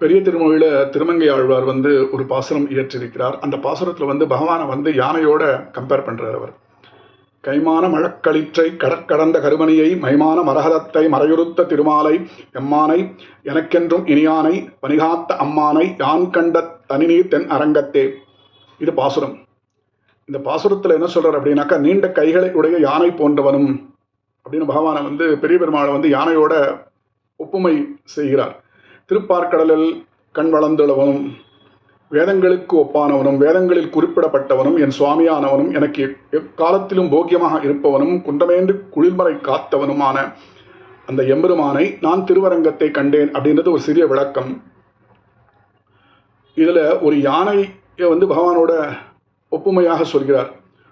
பெரிய திருமொழியில் திருமங்கை ஆழ்வார் வந்து ஒரு பாசுரம் இயற்றிருக்கிறார். அந்த பாசுரத்தில் வந்து பகவானை வந்து யானையோட கம்பேர் பண்ணுறார் அவர். கைமான மழக்களிற்றை கடற்கடந்த கருமணியை மைமான மரகதத்தை மறையுறுத்த திருமாலை எம்மானை எனக்கென்றும் இனியானை பணிகாத்த அம்மானை யான் கண்ட தனிநீர் தென் அரங்கத்தே. இது பாசுரம். இந்த பாசுரத்தில் என்ன சொல்கிறார் அப்படின்னாக்கா நீண்ட கைகளை உடைய யானை போன்றவனும் அப்படின்னு பகவானை வந்து பெரிய பெருமாளை வந்து யானையோட ஒப்புமை செய்கிறார். திருப்பார்க்கடலில் கண் வளர்ந்துள்ளவனும் வேதங்களுக்கு ஒப்பானவனும் வேதங்களில் குறிப்பிடப்பட்டவனும் என் சுவாமியானவனும் எனக்கு எக்- எக்காலத்திலும் போக்கியமாக இருப்பவனும் குன்றமேந்து குளிர்மறை காத்தவனுமான அந்த எம்பெருமானை நான் திருவரங்கத்தை கண்டேன் அப்படின்றது ஒரு சிறிய விளக்கம். இதில் ஒரு யானையை வந்து பகவானோட ஒப்புமையாக சொல்கிறார்.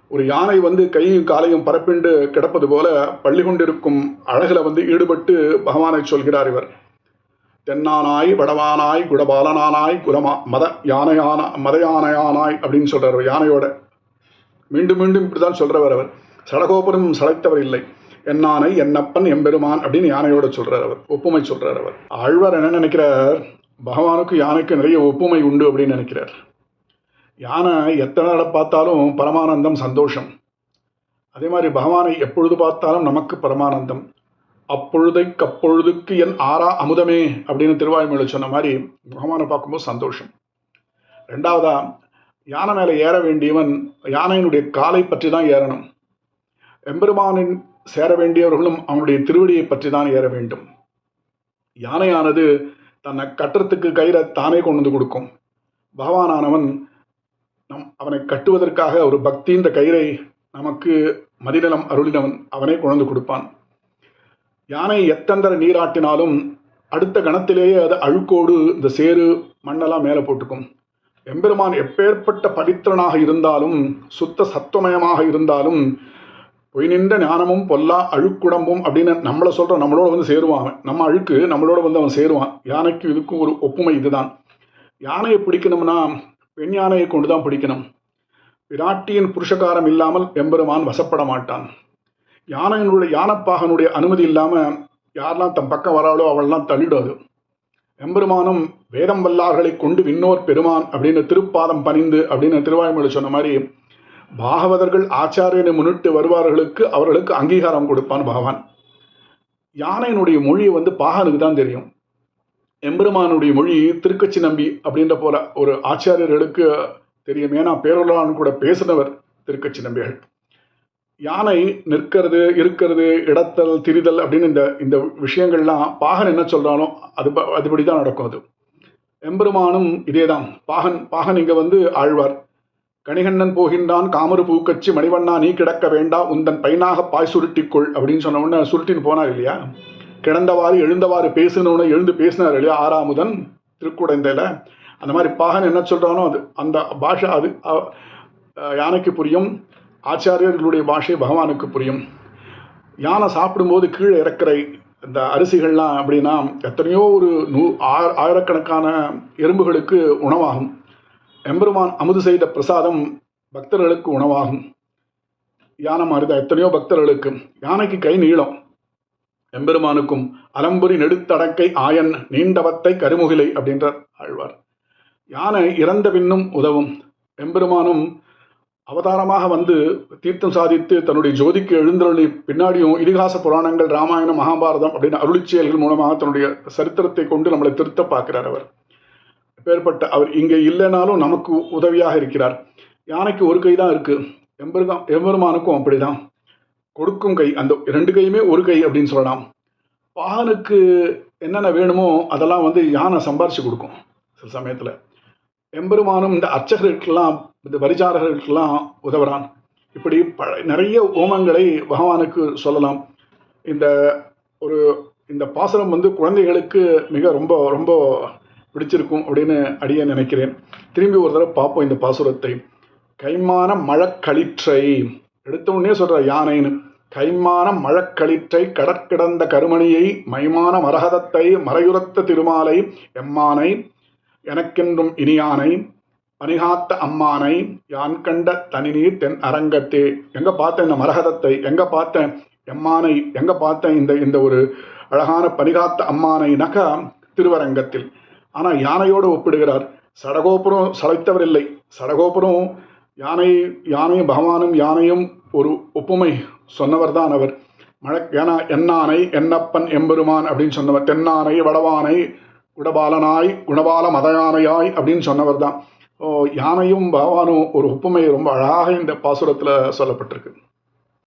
ஒரு யானை வந்து கையும் காலையும் பரப்பிண்டு கிடப்பது போல பள்ளி கொண்டிருக்கும் அழகில் வந்து ஈடுபட்டு பகவானை சொல்கிறார் இவர். தென்னானாய் வடவானாய் குடபாலனானாய் குலமா மத யானையான மத யானையானாய் அப்படின்னு சொல்கிறார் அவர் யானையோட. மீண்டும் மீண்டும் இப்படி தான் சொல்கிறவர் அவர். சடகோபுரம் சளைத்தவர் இல்லை. என்னானை என்னப்பன் எம்பெருமான் அப்படின்னு யானையோட சொல்கிறார் அவர் ஒப்புமை சொல்கிறார் அவர். ஆழ்வார் என்ன நினைக்கிறார்? பகவானுக்கு யானைக்கு நிறைய ஒப்புமை உண்டு அப்படின்னு நினைக்கிறார். யானை எத்தனை தடவை பார்த்தாலும் பரமானந்தம் சந்தோஷம். அதே மாதிரி பகவானை எப்பொழுது பார்த்தாலும் நமக்கு பரமானந்தம். அப்பொழுதைக்கு அப்பொழுதுக்கு என் ஆறா அமுதமே அப்படின்னு திருவாயுமொழி சொன்ன மாதிரி பகவானை பார்க்கும்போது சந்தோஷம். ரெண்டாவதா யானை மேலே ஏற வேண்டியவன் யானையினுடைய காலை பற்றி தான் ஏறணும். எம்பெருமானின் சேர வேண்டியவர்களும் அவனுடைய திருவடியை பற்றி தான் ஏற வேண்டும். யானையானது தன்னை கட்டுறதுக்கு கயிறை தானே கொண்டு வந்து கொடுக்கும். பகவானானவன் நம் அவனை கட்டுவதற்காக ஒரு பக்தின்ற கயிறை நமக்கு மதிநலம் அருளினவன் அவனே கொண்டு கொடுப்பான். யானை எத்தந்தர நீராட்டினாலும் அடுத்த கணத்திலேயே அது அழுக்கோடு இந்த சேரு மண்ணெல்லாம் மேலே போட்டுக்கும். எம்பெருமான் எப்பேற்பட்ட பவித்திரனாக இருந்தாலும் சுத்த சத்துவமயமாக இருந்தாலும் பொய் நின்ற ஞானமும் பொல்லா அழுக்குடம்பும் அப்படின்னு நம்மளை சொல்கிற நம்மளோட வந்து சேருவான் அவன். நம்ம அழுக்கு நம்மளோட வந்து அவன் சேருவான். யானைக்கு இதுக்கும் ஒரு ஒப்புமை இதுதான். யானையை பிடிக்கணும்னா பெண் யானையை கொண்டு தான் பிடிக்கணும். விராட்டியின் புருஷகாரம் இல்லாமல் எம்பெருமான் வசப்பட மாட்டான். யானையினுடைய யானப்பாகனுடைய அனுமதி இல்லாமல் யாரெல்லாம் தன் பக்கம் வராளோ அவள்லாம் தள்ளிடாது எம்பெருமானும் வேதம் வல்லார்களை கொண்டு விண்ணோர் பெருமான் அப்படின்னு திருப்பாதம் பணிந்து அப்படின்னு திருவாய்மொழி சொன்ன மாதிரி பாகவதர்கள் ஆச்சாரியனை முன்னிட்டு வருவார்களுக்கு அவர்களுக்கு அங்கீகாரம் கொடுப்பான் பகவான். யானையினுடைய மொழி வந்து பாகனுக்கு தான் தெரியும். எம்பெருமானுடைய மொழி திருக்கச்சி நம்பி அப்படின்ற போல ஒரு ஆச்சாரியர்களுக்கு தெரியும் ஏன்னா பேரொருளான் கூட பேசினவர் திருக்கச்சி நம்பிகள். யானை நிற்கிறது இருக்கிறது இடத்தல் திரிதல் அப்படின்னு இந்த இந்த விஷயங்கள்லாம் பாகன் என்ன சொல்கிறானோ அது அதுபடி தான் நடக்கும் அது. எம்பெருமானும் இதேதான். பாகன் பாகன் இங்கே வந்து ஆழ்வார். கணிகண்ணன் போகின்றான் காமரு பூக்கச்சி மணிவண்ணா நீ கிடக்க வேண்டா உந்தன் பைனாக பாய் சுருட்டிக்கொள் அப்படின்னு சொன்ன உடனே சுருட்டின்னு போனார் இல்லையா? கிடந்தவாறு எழுந்தவாறு பேசினவுடனே எழுந்து பேசினார் இல்லையா? ஆறாமுதன் திருக்குடந்தையில். அந்த மாதிரி பாகன் என்ன சொல்கிறானோ அது அந்த பாஷை அது யானைக்கு புரியும். ஆச்சாரியர்களுடைய பாஷை பகவானுக்கு புரியும். யானை சாப்பிடும்போது கீழே இறக்குற இந்த அரிசிகள்லாம் அப்படின்னா எத்தனையோ ஒரு நூ ஆயிரக்கணக்கான எறும்புகளுக்கு உணவாகும். எம்பெருமான் அமுது செய்த பிரசாதம் பக்தர்களுக்கு உணவாகும். யானை மாதிரி தான் எத்தனையோ பக்தர்களுக்கு. யானைக்கு கை நீளம். எம்பெருமானுக்கும் அலம்புரி நெடுத்தடக்கை ஆயன் நீண்டவத்தை கருமுகிலை அப்படின்றார் ஆழ்வார். யானை இறந்த பின்னும் உதவும். எம்பெருமானும் அவதாரமாக வந்து தீர்த்தம் சாதித்து தன்னுடைய ஜோதிக்கு எழுந்தருளி பின்னாடியும் இதிகாச புராணங்கள் ராமாயணம் மகாபாரதம் அப்படின்னு அருளிச்செயல்கள் மூலமாக தன்னுடைய சரித்திரத்தை கொண்டு நம்மளை திருத்த பார்க்கிறார் அவர். பேர்பட்ட அவர் இங்கே இல்லைனாலும் நமக்கு உதவியாக இருக்கிறார். யானைக்கு ஒரு கை தான் இருக்கு. எம்பெருமா எம்பெருமானுக்கும் அப்படிதான். கொடுக்கும் கை அந்த ரெண்டு கையுமே ஒரு கை அப்படின்னு சொல்லலாம். பாகனுக்கு என்னென்ன வேணுமோ அதெல்லாம் வந்து யானை சம்பாரிச்சு கொடுக்கும் சில சமயத்தில். எம்பெருமானும் இந்த அர்ச்சகர்களுக்கெல்லாம் இந்த பரிசாரகர்களுக்கெல்லாம் உதவுறான். இப்படி ப நிறைய ஓமங்களை பகவானுக்கு சொல்லலாம். இந்த ஒரு இந்த பாசனம் வந்து குழந்தைகளுக்கு மிக ரொம்ப ரொம்ப பிடிச்சிருக்கும் அப்படின்னு அடிய நினைக்கிறேன். திரும்பி ஒரு தடவை பார்ப்போம் இந்த பாசுரத்தை. கைமான மழக்களிற்றை எடுத்த உடனே சொல்கிற யானைன்னு. கைமான மழக்களிற்றை கடற்கிடந்த கருமணியை மைமான மரகதத்தை மறையுரத்த திருமாலை எம்மானை எனக்கென்றும் இனியானை பனிகாத்த அம்மானை யான் கண்ட தனிநீர் தென் அரங்கத்தே. எங்க பார்த்தேன் இந்த மரகதத்தை? எங்க பார்த்தேன் எம்மானை? எங்க பார்த்தேன் இந்த இந்த ஒரு அழகான பனிகாத்த அம்மானைனாக்கா திருவரங்கத்தில்? ஆனால் யானையோடு ஒப்பிடுகிறார். சடகோபுரம் சளைத்தவர் இல்லை சடகோபுரம் யானை யானையும் பகவானும் யானையும் ஒரு ஒப்புமை சொன்னவர் தான் அவர். மழை ஏன்னா என்னானை என்னப்பன் எம்பெருமான் அப்படின்னு சொன்னவர். தென்னானை வடவானை குடபாலனாய் குணபால மதயானையாய் அப்படின்னு சொன்னவர் தான் யானையும் பகவானும் ஒரு ஒப்புமை ரொம்ப அழகாக இந்த பாசுரத்தில் சொல்லப்பட்டிருக்கு.